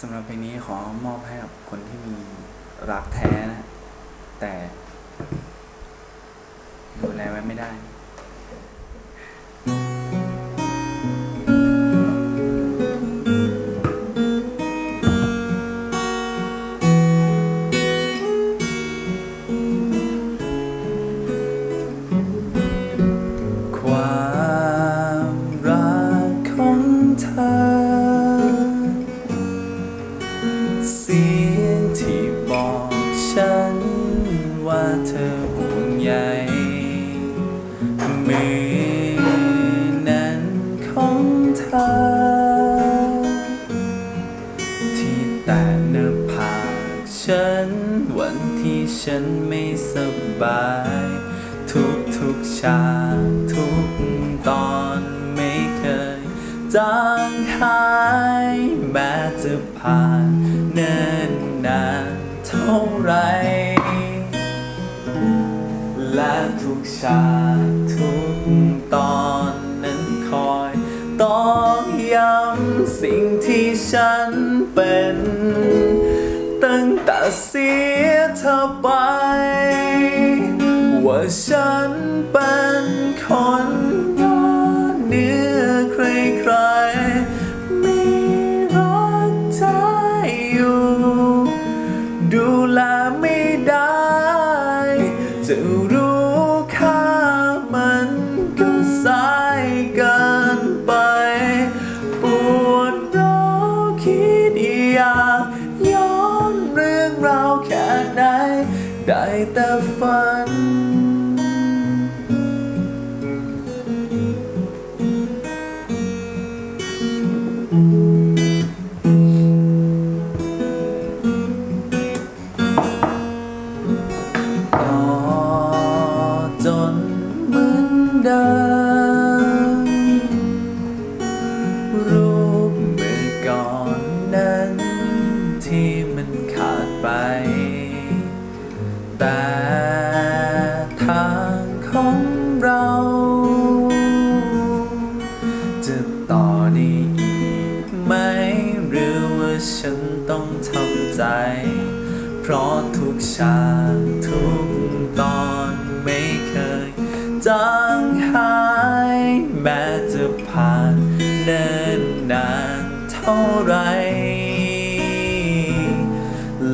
สำหรับเพลงนี้ขอมอบให้กับคนที่มีรักแท้นะ แต่ดูแลไว้ไม่ได้ เธอห่วงใยมือนั้นของเธอ ที่แต่หน้าผากฉัน วันที่ฉันไม่สบาย ทุกทุกฉากทุกตอนไม่เคยจางหายแม้จะผ่านเนิ่นนานเท่าไร และทุกฉากทุกตอนนั้นคอยต้องย้ำสิ่งที่ฉันเป็น ตั้งแต่เสียเธอไป ว่าฉันเป็นคนงอน ได้แต่ฝัน ต่อจนเหมือนเดิมรูปเมื่อก่อนนั้นที่มันขาดไป เพราะทุกฉากทุกตอนไม่เคยจางหาย แม้จะผ่านเนิ่นนานเท่าไร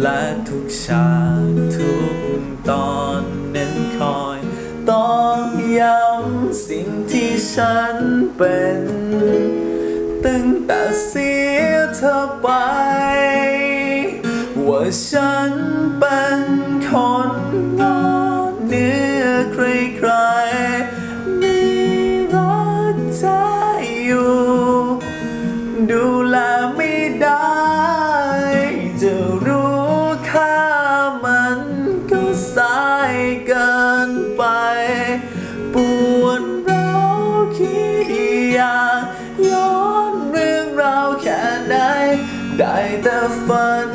และทุกฉากทุกตอนนั้นคอยต้องย้ำสิ่งที่ฉันเป็น ตั้งแต่เสียเธอไป ว่าฉันเป็นคนงอนเหนื้อใครๆไม่รักเธออยู่ ดูแลไม่ได้ จะรู้ค่ามันก็สายเกินไป ปวดร้าวคิดอยากย้อนเรื่องราวแค่ไหนได้แต่ฝัน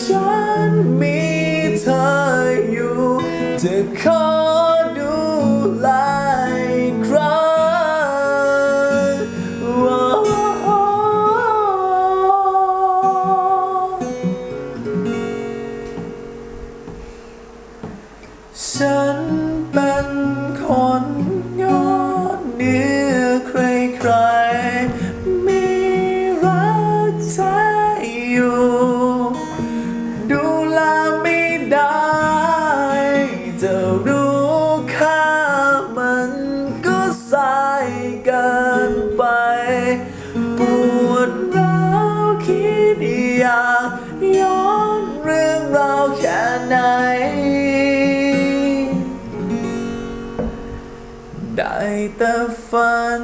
ฉันมีเธออยู่จะขอดูแลครั้งฉันเป็นคนงอนเนื้อใครๆไม่รักเธอ แต่ฝัน